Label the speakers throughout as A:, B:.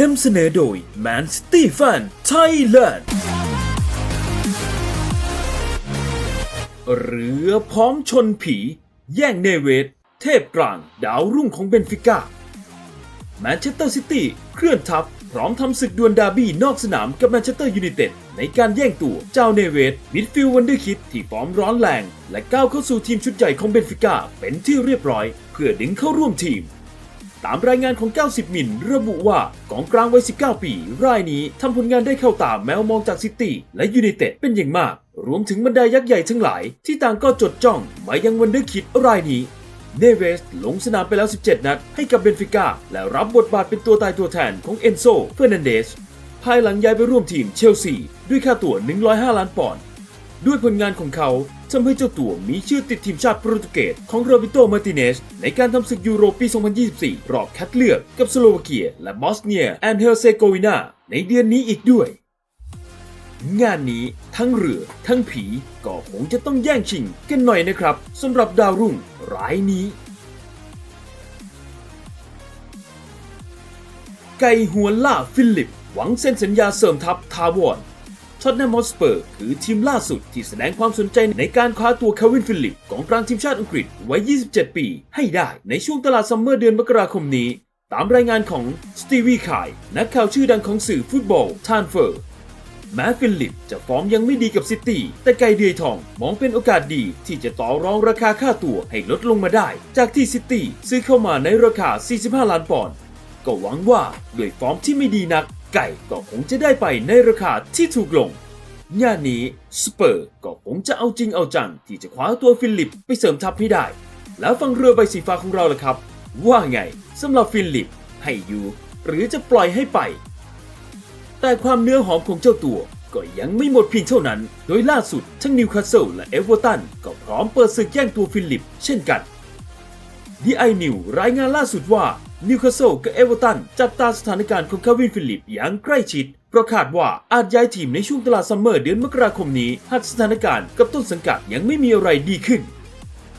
A: นำเสนอโดย Man City Fan Thailand เรือพร้อมชนผี แย่งเนเวสเทพกลาง ดาวรุ่งของเบนฟิก้าแมนเชสเตอร์ซิตี้เคลื่อนทัพ พร้อมทำศึกดวลดาร์บี้นอกสนามกับแมนเชสเตอร์ยูไนเต็ดในการแย่งตัวเจ้าเนเวสมิดฟิลด์วันเดอร์คิดที่ฟอร์มร้อนแรง และก้าวเข้าสู่ทีมชุดใหญ่ของเบนฟิก้าเป็นที่เรียบร้อย เพื่อดึงเข้าร่วมทีม ตามรายงานของ 90 มิลระบุว่ากองกลางวัย 19 ปี รายนี้ทำผลงานได้เข้าตามแมวมองจากซิตี้และยูไนเต็ดเป็นอย่างมาก รวมถึงบรรดายักษ์ใหญ่ทั้งหลาย ที่ต่างก็จดจ้องมายังวันเดอร์คิดรายนี้เนเวสลงสนามไปแล้ว 17 นัด ให้กับเบนฟิก้าและรับบทบาทเป็นตัวตายตัวแทนของเอนโซเฟอร์นันเดสภายหลังย้ายไปร่วมทีมเชลซีด้วยค่าตัว105 ล้านปอนด์ ด้วยผลงานของเขาทำให้เจ้าตัวมีชื่อติดทีมชาติโปรตุเกสของโรบิโตมาร์ติเนสในการทำศึกยูโรปี 2024 รอบคัดเลือกกับสโลวาเกีย และบอสเนียแอนเฮอร์เซโกวีนาในเดือนนี้อีกด้วย งานนี้ทั้งเรือทั้งผีก็คงจะต้องแย่งชิงกันหน่อยนะครับสำหรับดาวรุ่งรายนี้ ไก่หัวล่าฟิลิป หวังเซ็นสัญญาเสริมทัพทาวอน ท็อตแนมฮอสเปอร์คือทีมล่าสุดที่แสดงความสนใจในการคว้าตัวคาวินฟิลิปกองกลางทีมชาติอังกฤษวัย 27 ปี ให้ได้ในช่วงตลาดซัมเมอร์เดือนมกราคมนี้ ตามรายงานของสตีวีคายนักข่าวชื่อดังของสื่อฟุตบอลทานเฟอร์แม้ฟิลิปจะฟอร์มยังไม่ดีกับซิตี้แต่ไกเดือยทองมองเป็นโอกาสดีที่จะต่อรองราคาค่าตัวให้ลดลงมาได้ จากที่ซิตี้ซื้อเข้ามาในราคา 45 ล้านปอนด์ก็หวังว่าด้วยฟอร์มที่ไม่ดีนัก ไก่ก็คงจะได้ไปในราคาที่ถูกลงงานนี้สเปอร์ก็คงจะเอาจริงเอาจังที่จะคว้าตัวฟิลิปไปเสริมทัพให้ได้ แล้วฟังเรือใบสีฟ้าของเราล่ะครับ ว่าไงสำหรับฟิลิปให้อยู่ หรือจะปล่อยให้ไป แต่ความเนื้อหอมของเจ้าตัวก็ยังไม่หมดเพียงเท่านั้น โดยล่าสุดทั้งนิวคาสเซิลและเอเวอร์ตันก็พร้อมเปิดศึกแย่งตัวฟิลิป เช่นกันดีไอนิวรายงานล่าสุดว่า นิวคาสเซิลกับเอเวอร์ตันจับตาสถานการณ์ของคาวินฟิลิปอย่างใกล้ชิดเพราะคาดว่าอาจย้ายทีมในช่วงตลาดซัมเมอร์เดือนมกราคมนี้หากสถานการณ์กับต้นสังกัดยังไม่มีอะไรดีขึ้น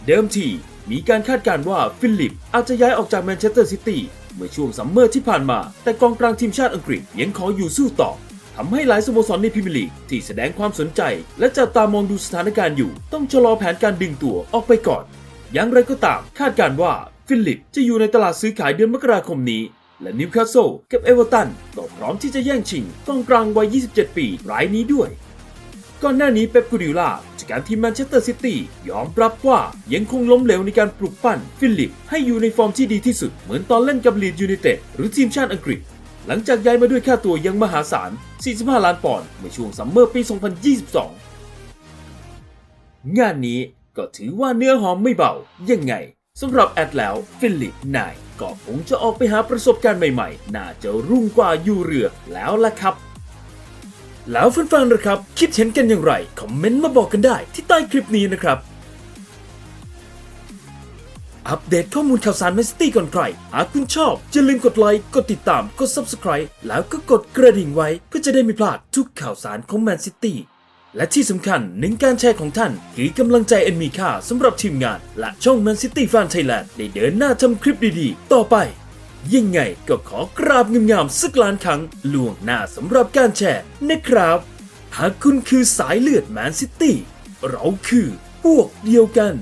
A: เดิมทีมีการคาดการณ์ว่าฟิลิปอาจจะย้ายออกจากแมนเชสเตอร์ซิตี้เมื่อช่วงซัมเมอร์ที่ผ่านมา แต่กองกลางทีมชาติอังกฤษยังขออยู่สู้ต่อทำให้หลายสโมสรในพรีเมียร์ลีกที่แสดงความสนใจ และจับตามองดูสถานการณ์อยู่ ต้องชะลอแผนการดึงตัวออกไปก่อน อย่างไรก็ตามคาดการณ์ว่า ฟิลิปจะอยู่ในตลาดซื้อขายเดือนมกราคมนี้ และนิวคาสเซิลกับเอเวอร์ตันก็พร้อมที่จะแย่งชิงกองกลางวัย 27 ปีรายนี้ด้วย ก่อนหน้านี้เป๊ปกูดิโอลาจากการทีมแมนเชสเตอร์ซิตี้ยอมรับว่ายังคงล้มเหลวในการปลุกปั้นฟิลิปให้อยู่ในฟอร์มที่ดีที่สุดเหมือนตอนเล่นกับลีดยูไนเต็ดหรือทีมชาติอังกฤษหลังจากย้ายมาด้วยค่าตัวยังมหาศาล 45 ล้านปอนด์เมื่อช่วงซัมเมอร์ปี 2022 งานนี้ก็ถือว่าเนื้อหอมไม่เบา ยังไง สำหรับแอดแล้วฟิลิปนายก็คงจะออกไปหาประสบการณ์ใหม่ๆ น่าจะรุ่งกว่าอยู่เรือแล้วล่ะครับ แล้วแฟนๆนะครับ คิดเห็นกันอย่างไร คอมเมนต์มาบอกกันได้ที่ใต้คลิปนี้นะครับ อัปเดตข้อมูลข่าวสารแมนซิตี้ก่อนใคร หากคุณชอบอย่าลืมกดไลค์ กดติดตาม กด Subscribe แล้วก็กดกระดิ่งไว้เพื่อจะได้ไม่พลาดทุกข่าวสารของแมนซิตี้ และที่สำคัญหนึ่งการแชร์ของท่านคือกำลังใจอันมีค่าสำหรับทีมงาน และช่อง Man City Fan Thailand ได้เดินหน้าทำคลิปดีๆ ต่อไป ยังไงก็ขอกราบงามๆสักล้านครั้งล่วงหน้าสำหรับการแชร์นะครับ หากคุณคือสายเลือดแมนซิตี้เราคือพวกเดียวกัน